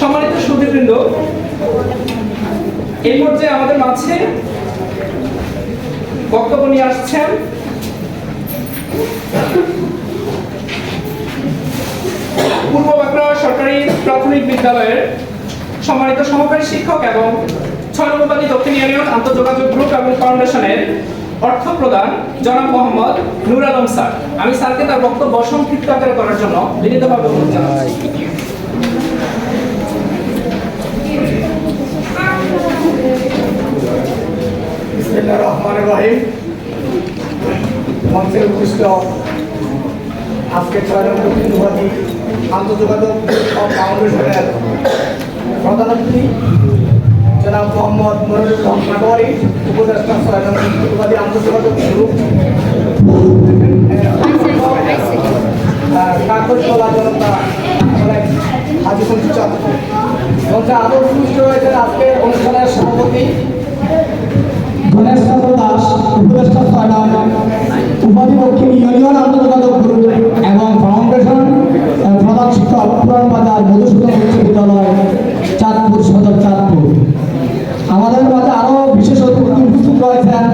সম্মানিত সুধীবৃন্দ, এই পর্যায়ে আমাদের মাঝে বক্তব্য নিয়ে আসছেন পূর্ব বাঁকুড়া সরকারি প্রাথমিক বিদ্যালয়ের সম্মানিত সহকারী শিক্ষক এবং ছয় নম্বরবাদী দক্ষিণ ইউনিয়ন আন্তর্যোগাযোগ গ্রুপ এবং ফাউন্ডেশনের অর্থ প্রদান জনাব মোহাম্মদ নুর আলম স্যার। আমি স্যারকে তার বক্তব্য সংক্ষিপ্ত আকারে করার জন্য বিনীতভাবে অনুরোধ জানাচ্ছি। রহমানির রহিম মঞ্চে উপস্থিত আজকে ছয় নম্বর হিন্দুবাদী আন্তর্যোগাযোগ ফাউন্ডেশনের প্রধানমন্ত্রী জনাব মোহাম্মদ মনিরুল পাটোয়ারি উপদেষ্টা ছয় নম্বর হিন্দুবাদী আন্তর্যোগাযোগ গ্রুপ কাকরতলা জনতা হাজিপুর চক মঞ্চে আরও উপস্থিত আজকে অনুষ্ঠানের সভাপতি পুরান বাজার মধুসূদন উচ্চ বিদ্যালয় চাঁদপুর সদর চাঁদপুর। আমাদের মাঝে আরও বিশেষ অতিথি উপস্থিত রয়েছেন।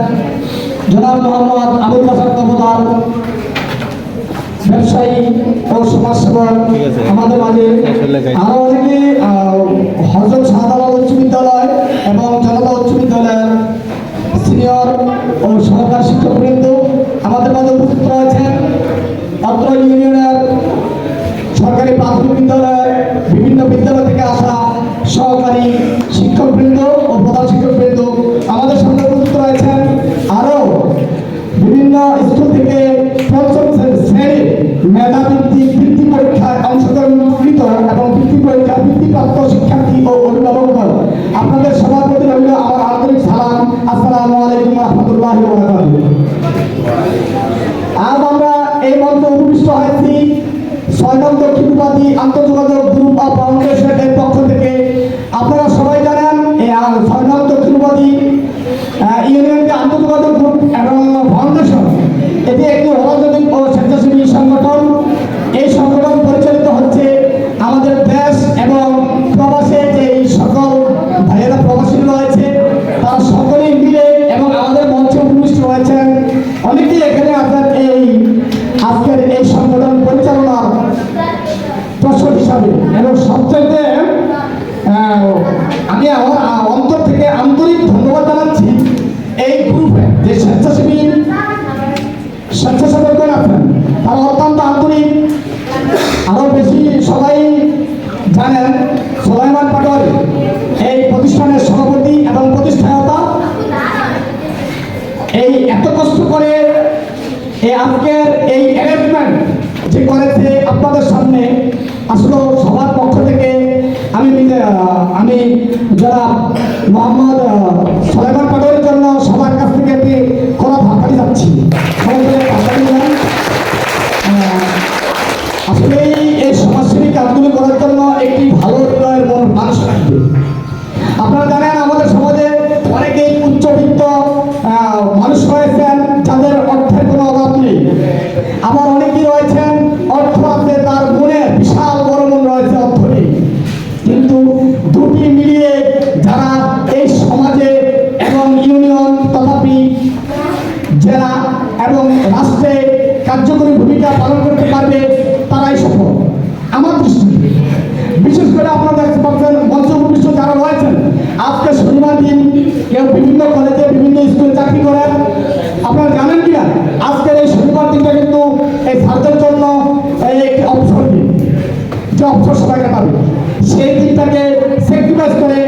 জনাব মোহাম্মদ আবুল হাসান কমদার ব্যবসায়ী ও সমাজসেবক। আমাদের মাঝে আরও অনেকে হজরত শাহজালাল উচ্চ বিদ্যালয় এবং জনতা উচ্চ বিদ্যালয়ের সিনিয়র ও সহকারী শিক্ষকবৃন্দ আমাদের মাঝে উপস্থিত রয়েছেন অত্র ইউনিয়নের সরকারি প্রাথমিক বিদ্যালয়ের বিভিন্ন বিদ্যালয় থেকে আসা সহকারী শিক্ষকবৃন্দ ও প্রধান শিক্ষকবৃন্দ আমাদের সামনে উপস্থিত রয়েছেন। আরও বিভিন্ন স্কুল থেকে পঞ্চম শ্রেণির মেধাবৃত্তি আন্তর্জাতিক আন্তর্যোগাযোগ গ্রুপ অফ ফাউন্ডেশনের পক্ষ থেকে আপনারা সবাই জানেন করেছে আপনাদের সামনে। আসলে সবার পক্ষ থেকে আমি আমি যারা মোহাম্মদ আহ, সোলাইমান পাটোয়ারির জন্য সবার কাছ থেকে একটি কড়া ভাবকারি যাচ্ছি আসলে এই সমাজসেবী কাজগুলি করার জন্য একটি ভালো হৃদয়ের মন মানুষ আপনারা ছাত্রের জন্য এই একটি অবসর দিন। যে অবসর সবাই কাটাবে সেই দিনটাকে স্যাক্রিফাইস করে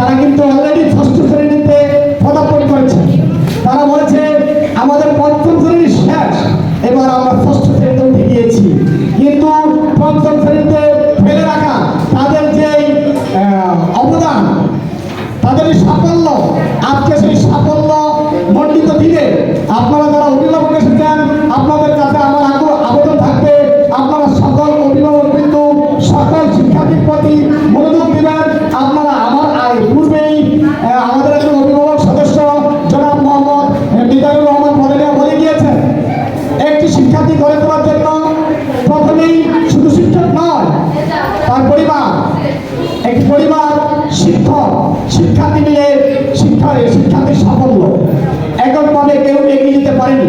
তারা কিন্তু অলরেডি ষষ্ঠ শ্রেণীতে পদার্পণ করেছে। তারা বলেছে, আমাদের পঞ্চম শ্রেণি শেষ, এবার আমরা শিক্ষার্থী মিলে শিক্ষা শিক্ষার্থীর সাফল্য। এককভাবে কেউ এগিয়ে যেতে পারেনি।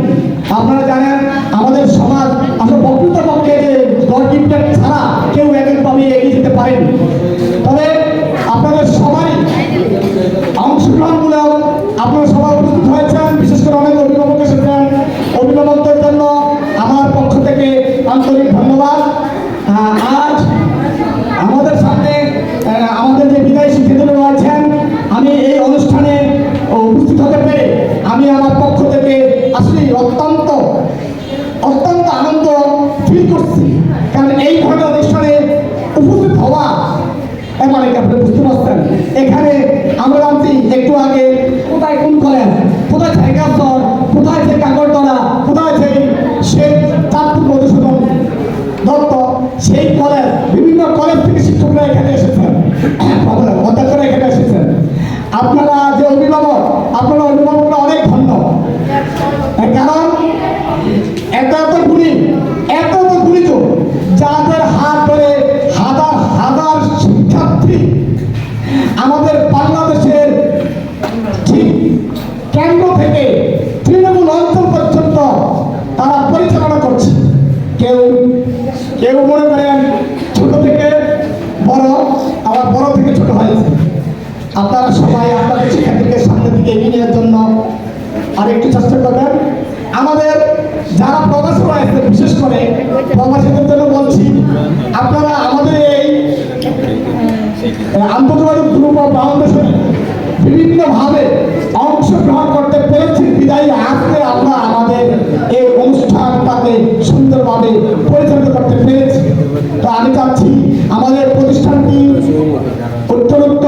আপনারা জানেন আমাদের সমাজ আসলে প্রকৃতপক্ষে যে গড ছাড়া কেউ এককভাবে এগিয়ে যেতে পারেনি। তবে আপনাদের সবারই অংশগ্রহণমূলক আপনারা সবাই উপস্থিত হয়েছেন। বিশেষ করে অনেক অভিভাবক এসেছেন। অভিভাবকদের জন্য আমার পক্ষ থেকে আন্তরিক ধন্যবাদ। আজ আমাদের আহ, আমাদের যে বিদায় শিক্ষার্থীরা আপনি বুঝতে পারছেন? এখানে আমরা জানছি, একটু আগে কোথায় কোন কলেজ? কোথায় স্তর কোথায় সেই কাকরতলা কোথায় সেই শেখ চাঁদপুর মধুসূদন দত্ত? সেই কলেজ, বিভিন্ন কলেজ থেকে শিক্ষকরা এখানে এসেছেন। অধ্যক্ষরা এখানে এসেছেন। আপনারা যে অভিভাবক, আপনারা আপনারা সবাই আপনাদের শিক্ষার্থীকে সামনের দিকে এগিয়ে জন্য আরেকটু চেষ্টা করবেন। আমাদের যারা প্রবাসী রয়েছে বিশেষ করে প্রবাসীদের জন্য বলছি, আপনারা আমাদের এই আন্তর্জাতিক গ্রুপ অফ ফাউন্ডেশনে বিভিন্নভাবে অংশগ্রহণ করতে পেরেছি। বিদায়ী, আজকে আমরা আমাদের এই অনুষ্ঠানটাকে সুন্দরভাবে পরিচালিত করতে পেরেছি। তো আমি চাচ্ছি আমাদের প্রতিষ্ঠানটি অত্যন্ত